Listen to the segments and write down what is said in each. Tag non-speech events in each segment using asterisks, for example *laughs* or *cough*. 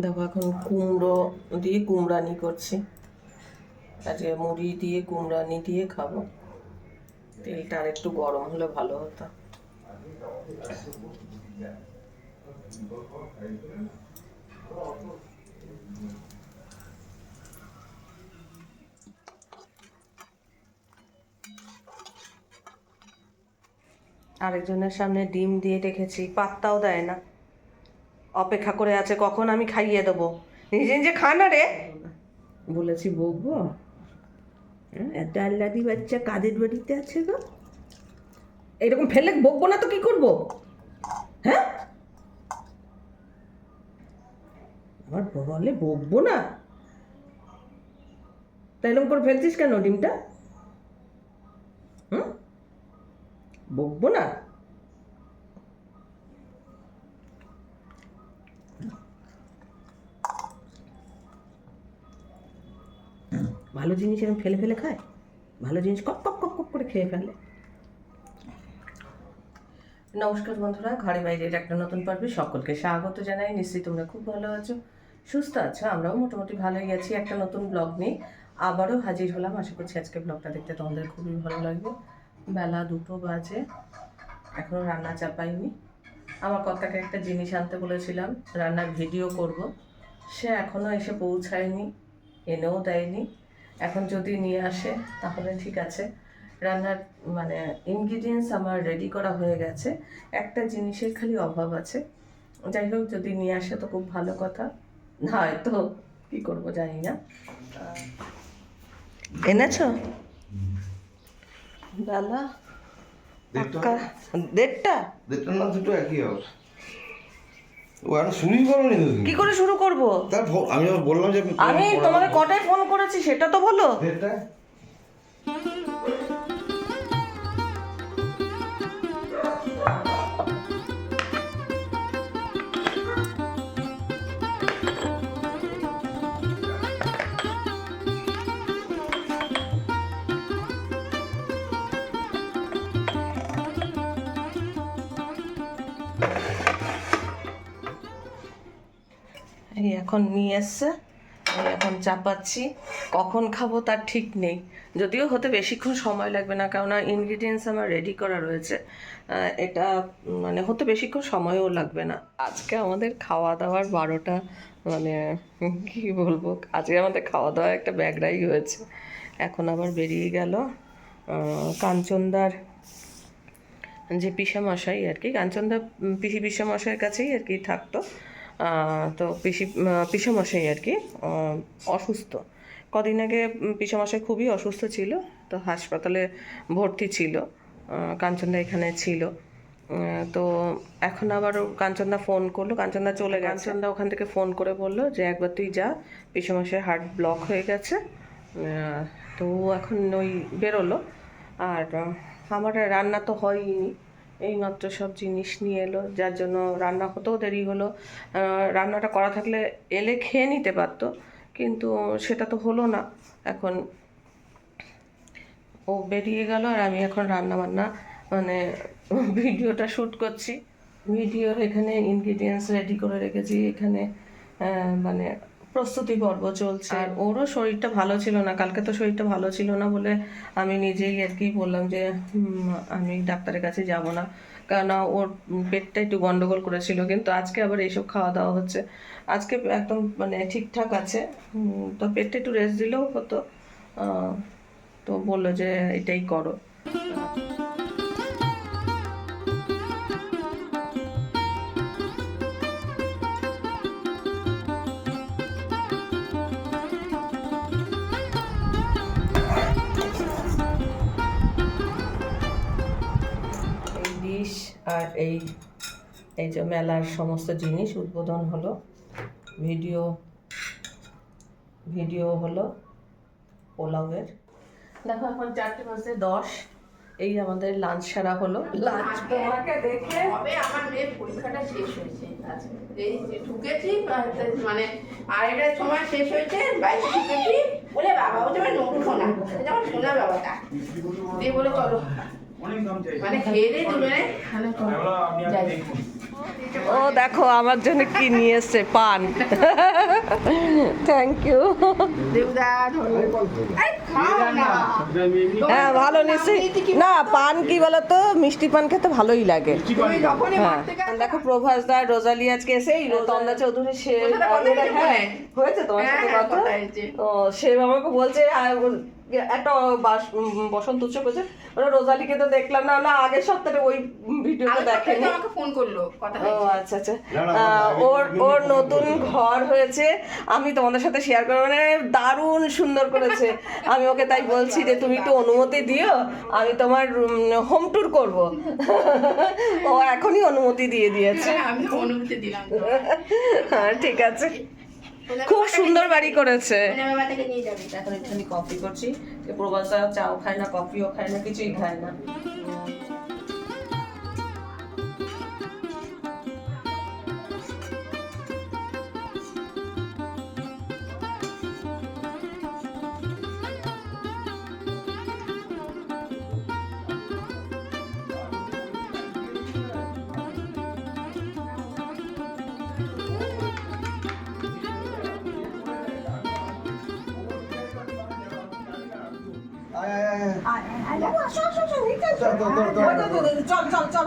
দেখো, এখন কুমড়ো দিয়ে কুমড়ানি করছি। আজকে মুড়ি দিয়ে কুমড়ানি দিয়ে খাব। তেলটা আর একটু গরম হলে ভালো হতো। আরেকজনের সামনে ডিম দিয়ে রেখেছি, পাত্তাও দেয় না। অপেক্ষা করে আছে কখন আমি খাইয়ে দেবো? নিজে নিজে খা রে। বলেছি বকবো? হ্যাঁ, এত আল্লাদি বাচ্চা কাদের বাড়িতে আছে গো? এরকম ফেলে বকবো না তো কি করব? হ্যাঁ? আমার বলে বকবো না? তাই এরকম করে ফেলছিস কেন ডিমটা? হুম? বকবো না? ভালো জিনিস এরকম ফেলে ফেলে খায়? ভালো জিনিস কপ কপ কপ কপ করে খেয়ে ফেলে। নমস্কার বন্ধুরা, ঘরে বাইরের একটা নতুন পর্বে সকলকে স্বাগত জানাই। নিশ্চয়ই তোমরা খুব ভালো আছো, সুস্থ আছো, আমরাও মোটামুটি ভালোই আছি একটা নতুন ব্লগ নিয়ে। আবারও হাজির হলাম, আশা করছি আজকে ব্লগটা দেখতে তোমাদের খুবই ভালো লাগবে। বেলা দুটো বাজে এখনও রান্না চাপাইনি। আমার কর্তাকে একটা জিনিস আনতে বলেছিলাম, রান্নার ভিডিও করব। সে এখনও এসে পৌঁছায়নি, এনেও দেয়নি। এখন যদি নিয়ে আসে তাহলে ঠিক আছে। রান্নার মানে ইনগ্রিডিয়েন্টস আমার রেডি করা হয়ে গেছে। একটা জিনিসের খালি অভাব আছে। যাই হোক যদি নিয়ে আসে তো খুব ভালো কথা। হয়তো কি করব জানি না। এনেছো? দাদা দেড়টা। দেড়টা দেড়টা না দুটো একই হবে। ও আর শুনি করো নি তুমি কি করে শুরু করব? তার আমি যখন বললাম যে আমি তোমাকে কটায় ফোন করেছি সেটা তো বলো। দেড়টা এখন নিয়ে এসছে। এই এখন চাপাচ্ছি। কখন খাব তার ঠিক নেই। যদিও হতে বেশিক্ষণ সময় লাগবে না, কেননা ইনগ্রিডিয়েন্টস আমার রেডি করা রয়েছে। এটা মানে হতে বেশিক্ষণ সময়ও লাগবে না। আজকে আমাদের খাওয়া দাওয়ার বারোটা মানে কি বলব, আজকে আমাদের খাওয়া দাওয়া একটা ব্যাগরাই হয়েছে। এখন আবার বেরিয়ে গেল কাঞ্চনদার যে পিসামশাই আর কি, কাঞ্চনদা পিসি পিসামশাইয়ের কাছেই আর কি থাকতো। তো পিসি পিসামশাই আর কি অসুস্থ। কদিন আগে পিসামশাই খুবই অসুস্থ ছিল, তো হাসপাতালে ভর্তি ছিল কাঞ্চনদা এখানে ছিল। তো এখন আবার কাঞ্চনদা ফোন করল, কাঞ্চনদা চলে গেছে। কাঞ্চনদা ওখান থেকে ফোন করে বলল যে, একবার তুই যা, পিসামশাই হার্ট ব্লক হয়ে গেছে। তো এখন ওই বেরোলো। আর আমার রান্না তো হয়নি এইমাত্র সব জিনিস নিয়ে এলো, যার জন্য রান্না হতেও দেরি হলো। রান্নাটা করা থাকলে এলে খেয়ে নিতে পারতো, কিন্তু সেটা তো হলো না। এখন ও বেরিয়ে গেল আর আমি এখন রান্না বান্না মানে ভিডিওটা শ্যুট করছি। ভিডিওর এখানে ইনগ্রিডিয়েন্টস রেডি করে রেখেছি, এখানে মানে প্রস্তুতি পর্ব চলছে। আর ওরও শরীরটা ভালো ছিল না, কালকে তো শরীরটা ভালো ছিল না বলে আমি নিজেই আর কি বললাম যে আমি ডাক্তারের কাছে যাব না। কেননা ওর পেটটা একটু গন্ডগোল করেছিল, কিন্তু আজকে আবার এইসব খাওয়া দাওয়া হচ্ছে। আজকে একদম মানে ঠিকঠাক আছে। তো পেটটা একটু রেস্ট দিলেও হতো। তো বলল যে, এটাই করো। আর এই এই যে মেলার সমস্ত জিনিস উদ্বোধন হলো, ভিডিও ভিডিও হলো পোলাওয়ের। দেখো এখন চারটে বাজে দশ, এই আমাদের লাঞ্চ সারা হলো। লাঞ্চ তোমাকে দেখে হবে, আমার মেয়ের পরীক্ষাটা শেষ হয়েছে। এই যে ঢুকেছি মানে আড়াইটার সময় শেষ হয়েছে বাইরে ঢুকেছি, বলে বাবা বলছে আমার নতুন এটা আমার শোনা বাবাটা। দিয়ে বলে, চলো। মানে ও দেখো আমার জন্য কি নিয়ে এসছে পান। থ্যাংক ইউ হ্যাঁ ভালো নিশ্চয়ই। না পান কি বলতো মিষ্টি পান খেতে ভালোই লাগে। হ্যাঁ। দেখো প্রভাস দা রোজালি আজকে এসে এই তন্দা চৌধুরী সে হয়েছে হ্যাঁ? হয়েছে তোমার সাথে হ্যাঁ, কথা? ও সে আমাকে বলছে একটা বাস- বসন্ত উৎসব করছে ওরা রোজালিকে তো দেখলাম না না আগের সপ্তাহে ওই ভিডিওটা দেখেনি। আমাকে ফোন করল কথা ও আচ্ছা আচ্ছা। ওর ওর নতুন ঘর হয়েছে আমি তোমাদের সাথে শেয়ার করব। মানে দারুণ সুন্দর করেছে। আমি ওকে তাই বলছি যে তুমি একটু অনুমতি দিও আমি তোমার হোম ট্যুর করব। ও এখনই অনুমতি দিয়ে দিয়েছে। হ্যাঁ, আমি অনুমতি দিলাম *laughs* হ্যাঁ ঠিক আছে। খুব সুন্দর বাড়ি করেছে। সোনা বাবাটাকে নিয়ে এখন একটুখানি কফি করছি। প্রবাসা চাও খায় না কফিও খায় না কিছুই খায় না। চল চল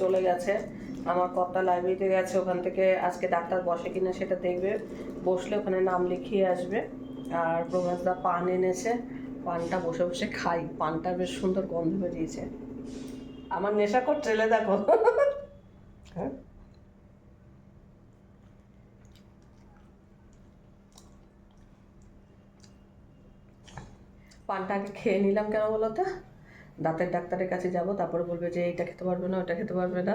চল গেছে আমার কর্তা লাইব্রেরিতে গেছে ওখান থেকে আজকে ডাক্তার বসে কিনা সেটা দেখবে বসলে ওখানে নাম লিখিয়ে আসবে আর প্রভাসদা পান এনেছে পানটা বসে বসে খাই পানটা বেশ সুন্দর গন্ধ বেরিয়েছে আমার নেশা কর, ট্রেলে দেখো। হ্যাঁ? পানটা আগে খেয়ে নিলাম কেন বলো তো? দাঁতের ডাক্তারের কাছে যাব, তারপরে বলবে যে এইটা খেতে পারবে না ওটা খেতে পারবে না।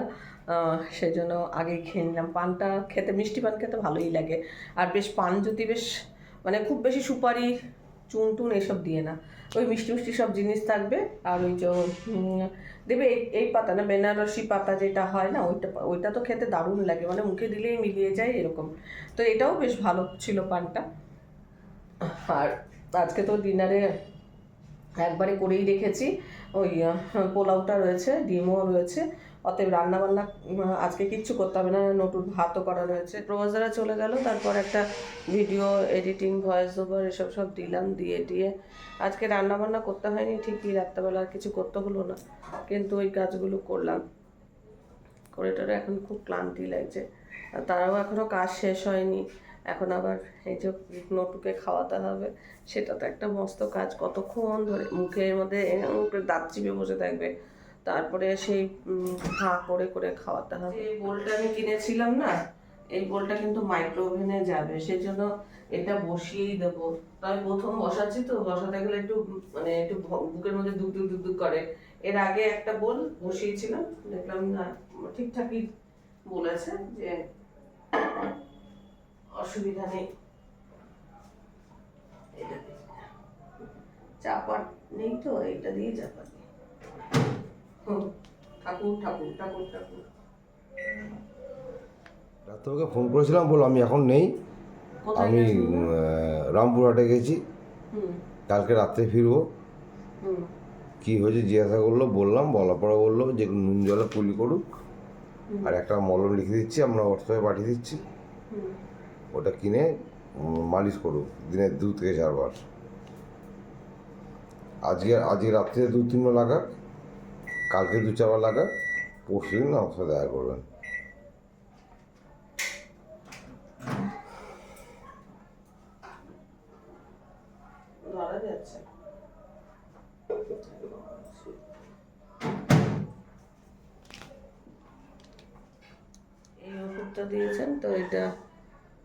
সেই জন্য আগেই খেয়ে নিলাম। পানটা খেতে, মিষ্টি পান খেতে ভালোই লাগে। আর বেশ পান যদি বেশ মানে খুব বেশি সুপারি চুন টুন এসব দিয়ে না। ওই মিষ্টি মিষ্টি সব জিনিস থাকবে। আর ওই যে দেবে এই পাতা না, বেনারসি পাতা যেটা হয় না, ওইটা ওইটা তো খেতে দারুণ লাগে। মানে মুখে দিলেই মিলিয়ে যায় এরকম। তো এটাও বেশ ভালো ছিল পানটা। আর আজকে তো ডিনারে একবারে করেই রেখেছি। ওই পোলাওটা রয়েছে, ডিমও রয়েছে। অতএব রান্নাবান্না আজকে কিচ্ছু করতে হবে না। নতুন ভাতও করা রয়েছে। প্রবাসদারা চলে গেল, তারপর একটা ভিডিও এডিটিং ভয়েস ওভার এসব সব দিলাম, দিয়ে দিয়ে। আজকে রান্না বান্না করতে হয়নি, ঠিকই রাত্রেবেলা আর কিছু করতে হলো না। কিন্তু ওই কাজগুলো করলাম। করে এখন খুব ক্লান্তি লাগছে। তারাও এখনও কাজ শেষ হয়নি। এখন আবার এই যে নটুকে খাওয়াতে হবে, সেটা তো একটা মস্ত কাজ। কতক্ষণ ধরে মুখের মধ্যে দাঁত চিপে বসে থাকবে, তারপরে সেই হাঁ করে করে খাওয়াতে হবে। এই বোলটা আমি কিনেছিলাম না, এই বোলটা কিন্তু মাইক্রো ওভেনে যাবে সেই জন্য এটা বসিয়েই দেবো। তবে প্রথম বসাচ্ছি তো, বসাতে গেলে একটু মানে একটু বুকের মধ্যে দুক দুক দুক করে। এর আগে একটা বোল বসিয়েছিলাম, দেখলাম না, ঠিকঠাকই বলেছে যে অসুবিধা নেই। এটা দিয়ে। নেই তো এটা দিয়ে নেই। ঠাকুর ঠাকুর ঠাকুর ঠাকুর। ডাক্তারবাবুকে ফোন করেছিলাম বলল আমি এখন নেই। আমি রামপুরহাটে গেছি। কালকে রাত্রে ফিরবো। কী হয়েছে জিজ্ঞাসা করল বললাম বলার পরে বলল যে নুন জলে পুলি করুক। আর একটা মলম লিখে দিচ্ছি আমরা হোয়াটসঅ্যাপে পাঠিয়ে দিচ্ছি। ওটা কিনে মালিশ করুক দিনে দু থেকে চারবার। আজকে আজকে রাত্রে দু তিনবার লাগাক কালকে দু চারবার লাগাক পরশু দিন আমার সাথে দেখা করবেন। এই ওষুধটা দিয়েছেন, তো এটা